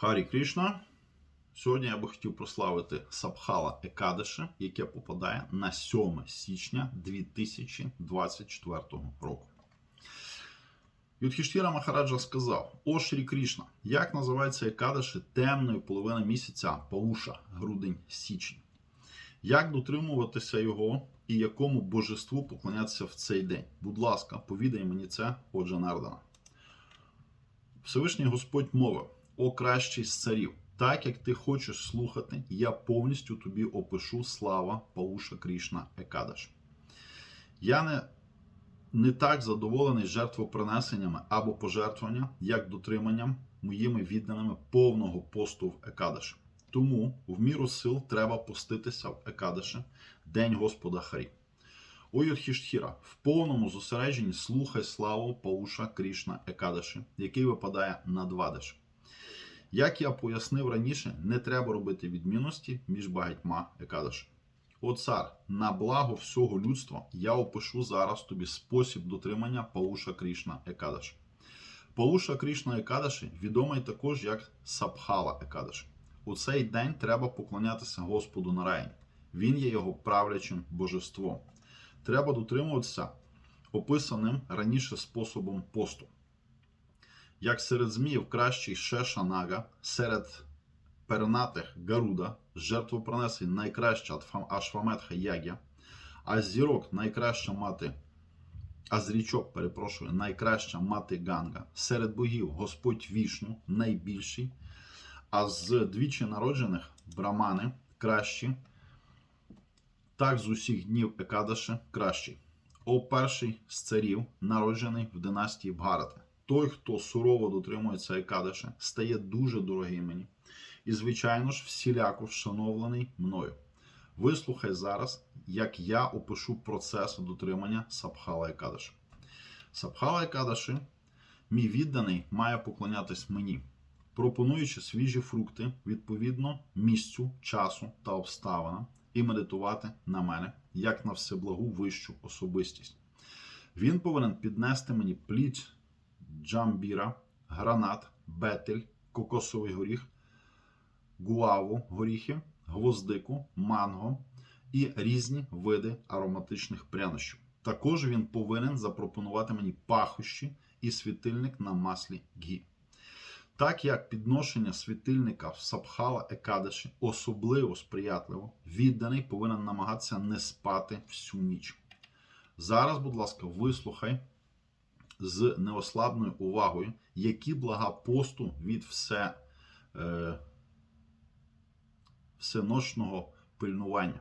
Харі Кришна. Сьогодні я би хотів прославити Сабхала Екадеши, яке попадає на 7 січня 2024 року. Юдхіштіра Махараджа сказав: О Шрі Кришна, як називається Екадеши темної половини місяця Пауша, грудень, січень? Як дотримуватися його і якому божеству поклонятися в цей день? Будь ласка, повідай мені це, отже, Нардана. Всевишній Господь мовив: О кращий з царів, так як ти хочеш слухати, я повністю тобі опишу слава Пауша Крішна Екадаш. Я не, не так задоволений жертвопринесеннями або пожертвуванням, як дотриманням моїми відданими повного посту в Екадаш. Тому в міру сил треба поститися в Екадаші, День Господа Харі. О Йодхіштхіра, в повному зосередженні слухай славу Пауша Крішна Екадаші, який випадає на Двадаш. Як я пояснив раніше, не треба робити відмінності між багатьма Екадаші. О цар, на благо всього людства я опишу зараз тобі спосіб дотримання Пауша Крішна Екадаші. Пауша Крішна Екадаші відомий також як Сабхала Екадаші. У цей день треба поклонятися Господу Нараїні. Він є його правлячим божеством. Треба дотримуватися описаним раніше способом посту. Як серед зміїв кращий Шешанага, серед пернатих Гаруда, з жертвопринесень найкраща Ашваметха Ягя, а зірок найкраща мати, а з річок, перепрошую, найкраща мати Ганга, серед богів Господь Вішну найбільший, а з двічі народжених брамани кращі, так з усіх днів Екадаши кращий. О перший з царів, народжений в династії Бгарати. Той, хто сурово дотримується Екадаши, стає дуже дорогий мені. І, звичайно ж, всіляко вшановлений мною. Вислухай зараз, як я опишу процес дотримання Сабхала Екадаши. Сабхала Екадаши, мій відданий, має поклонятись мені, пропонуючи свіжі фрукти відповідно місцю, часу та обставинам, і медитувати на мене як на всеблагу вищу особистість. Він повинен піднести мені плід джамбіра, гранат, бетель, кокосовий горіх, гуаву горіхи, гвоздику, манго і різні види ароматичних прянощів. Також він повинен запропонувати мені пахощі і світильник на маслі гі. Так як підношення світильника в Сабхала Екадеші особливо сприятливо, відданий повинен намагатися не спати всю ніч. Зараз, будь ласка, вислухай з неослабною увагою, які блага посту від все, е, всеночного пильнування.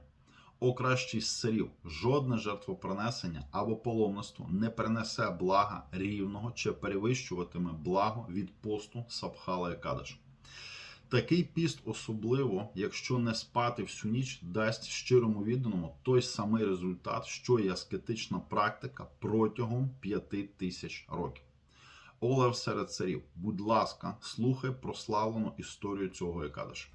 О кращий з царів, жодне жертвопринесення або паломництво не принесе блага рівного чи перевищуватиме благо від посту Сабхала Екадаш. Такий піст, особливо, якщо не спати всю ніч, дасть щирому відданому той самий результат, що і аскетична практика протягом п'яти тисяч років. Олев серед царів, будь ласка, слухай прославлену історію цього Екадаша.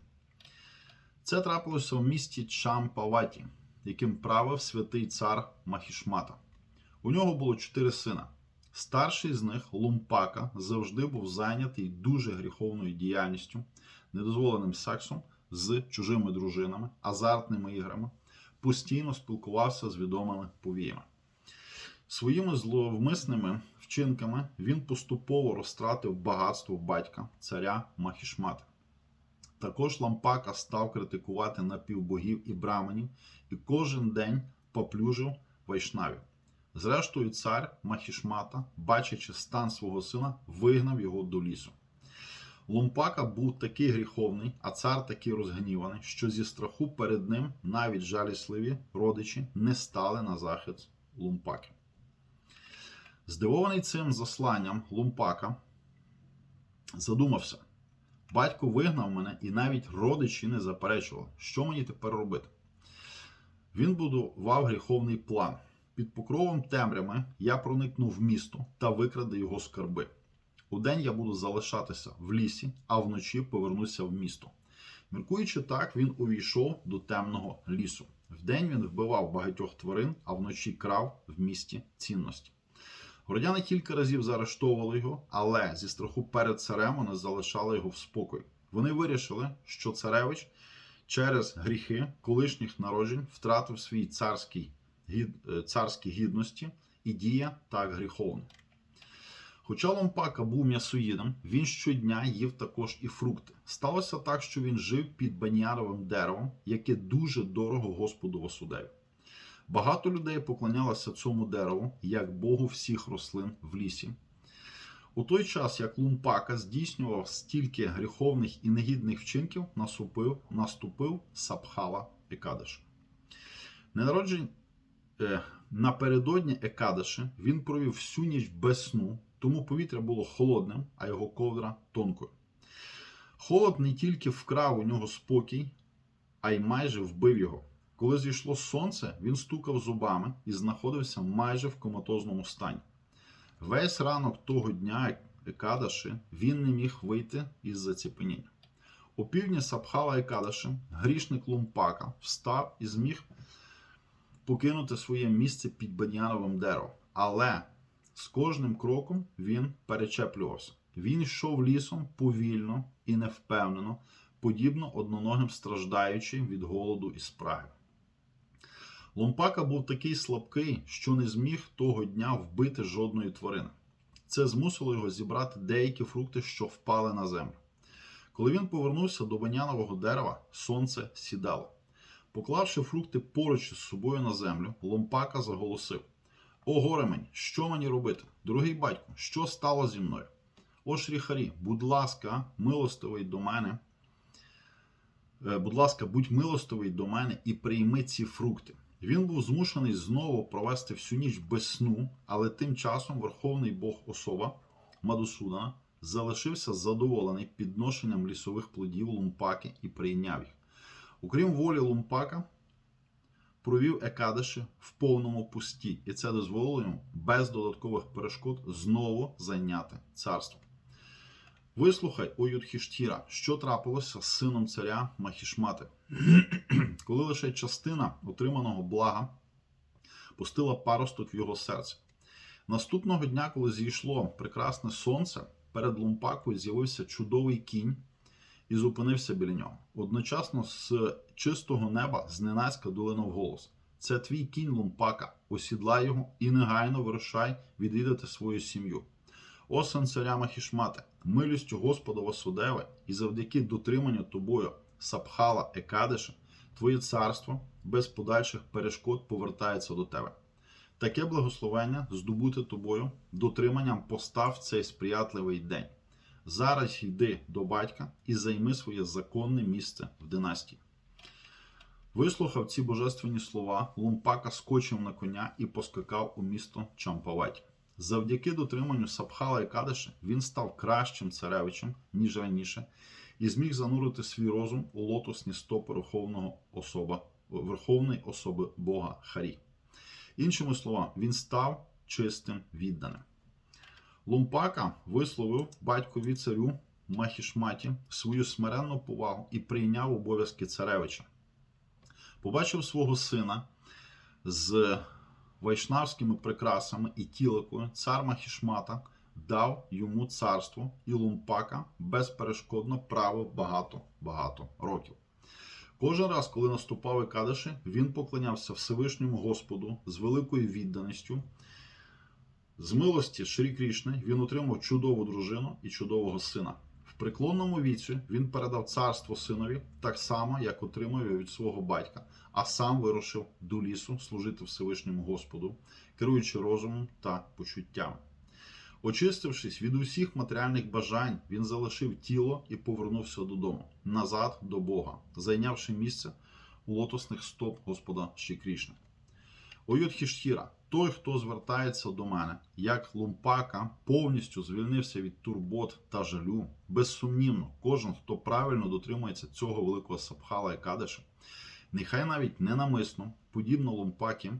Це трапилося в місті Чампаваті, яким правив святий цар Махішмата. У нього було чотири сина. Старший з них, Лумпака, завжди був зайнятий дуже гріховною діяльністю, недозволеним сексом з чужими дружинами, азартними іграми, постійно спілкувався з відомими повіями. Своїми зловмисними вчинками він поступово розтратив багатство батька, царя Махішмата. Також Лампака став критикувати напівбогів і браменів і кожен день поплюжив вайшнавів. Зрештою, цар Махішмата, бачачи стан свого сина, вигнав його до лісу. Лумпака був такий гріховний, а цар такий розгніваний, що зі страху перед ним навіть жалісливі родичі не стали на захист Лумпаки. Здивований цим засланням Лумпака задумався. Батько вигнав мене, і навіть родичі не заперечували, що мені тепер робити. Він будував гріховний план. Під покровом темрями я проникну в місто та викраду його скарби. Удень я буду залишатися в лісі, а вночі повернуся в місто. Міркуючи так, він увійшов до темного лісу. Вдень він вбивав багатьох тварин, а вночі крав в місті цінності. Городяни кілька разів заарештовували його, але зі страху перед царем вони залишали його в спокої. Вони вирішили, що царевич через гріхи колишніх народжень втратив свій царський, е, царські гідності і діє так гріховно. Хоча Ломпака був м'ясоїдом, він щодня їв також і фрукти. Сталося так, що він жив під баняровим деревом, яке дуже дорого Господу Васудеві. Багато людей поклонялося цьому дереву як Богу всіх рослин в лісі. У той час, як Лумпака здійснював стільки гріховних і негідних вчинків, наступив, наступив Сапхала Екадеш. Ненароджень е, напередодні Екадеші він провів всю ніч без сну, тому повітря було холодним, а його ковдра тонкою. Холод не тільки вкрав у нього спокій, а й майже вбив його. Коли зійшло сонце, він стукав зубами і знаходився майже в коматозному стані. Весь ранок того дня Екадаши він не міг вийти із заціпеніння. У півдні Сапхала Екадаши грішник Лумпака встав і зміг покинути своє місце під баняновим деревом. Але з кожним кроком він перечеплювався. Він йшов лісом повільно і невпевнено, подібно одноногим страждаючи від голоду і спраги. Ломпака був такий слабкий, що не зміг того дня вбити жодної тварини. Це змусило його зібрати деякі фрукти, що впали на землю. Коли він повернувся до банянового дерева, сонце сідало. Поклавши фрукти поруч із собою на землю, Ломпака заголосив: О, горе мені, що мені робити? Дорогий батько, що стало зі мною? О, Шріхарі, будь ласка, милостивий до мене. Е, Будь ласка, будь милостивий до мене і прийми ці фрукти. Він був змушений знову провести всю ніч без сну, але тим часом Верховний Бог особа Мадусудана залишився задоволений підношенням лісових плодів Лумпаки і прийняв їх. Окрім волі Лумпака, провів Екадаші в повному пусті, і це дозволило йому без додаткових перешкод знову зайняти царство. Вислухай, о Юдхіштіра, що трапилося з сином царя Махішмати, коли лише частина отриманого блага пустила паросток в його серце. Наступного дня, коли зійшло прекрасне сонце, перед Лумпакою з'явився чудовий кінь і зупинився біля нього. Одночасно з чистого неба зненацька долинув голос: Це твій кінь Лумпака, осідлай його і негайно вирушай відвідати свою сім'ю. О царя Махішмате, милістю Господа Васудеви і завдяки дотриманню тобою Сапхала Екадеша, твоє царство без подальших перешкод повертається до тебе. Таке благословення здобути тобою дотриманням постав цей сприятливий день. Зараз йди до батька і займи своє законне місце в династії. Вислухав ці божественні слова, Лумпака скочив на коня і поскакав у місто Чампаваті. Завдяки дотриманню Сапхала і Кадиша він став кращим царевичем, ніж раніше, і зміг занурити свій розум у лотосні стопи Верховного особа, Верховної особи Бога Харі. Іншими словами, він став чистим відданим. Лумпака висловив батькові царю Махішматі свою смиренну повагу і прийняв обов'язки царевича. Побачив свого сина з вайшнавськими прикрасами і тіликою, цар Махішмата дав йому царство і Лумпака безперешкодно правив багато-багато років. Кожен раз, коли наступав Екадиші, він поклонявся Всевишньому Господу з великою відданістю. З милості Шрі Крішни він отримав чудову дружину і чудового сина. В преклонному віці він передав царство синові так само, як отримав від свого батька, а сам вирушив до лісу служити Всевишньому Господу, керуючи розумом та почуттями. Очистившись від усіх матеріальних бажань, він залишив тіло і повернувся додому, назад до Бога, зайнявши місце у лотосних стоп Господа Шрі Крішни. О Йодхіштіра, той, хто звертається до мене, як лумпака, повністю звільнився від турбот та жалю. Безсумнівно, кожен, хто правильно дотримується цього великого сапхала і кадеша, нехай навіть ненамисно, подібно лумпакі,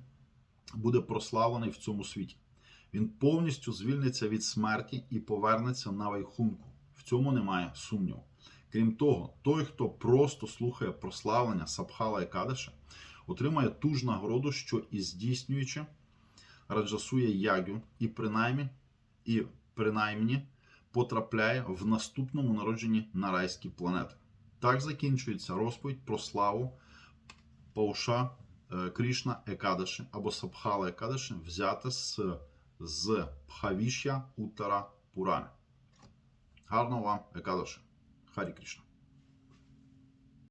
буде прославлений в цьому світі. Він повністю звільниться від смерті і повернеться на вайхунку. В цьому немає сумніву. Крім того, той, хто просто слухає прославлення Сабхала і Кадеша, отримає ту ж нагороду, що і здійснюючи раджасує ягю, і принаймні, і принаймні потрапляє в наступному народженні на райські планети. Так закінчується розповідь про славу Пауша е, Крішна Екадаші або Сабхала Екадаші, взята з, з Пхавішя Уттара Пурани. Гарного вам Екадаші. Харі Крішна.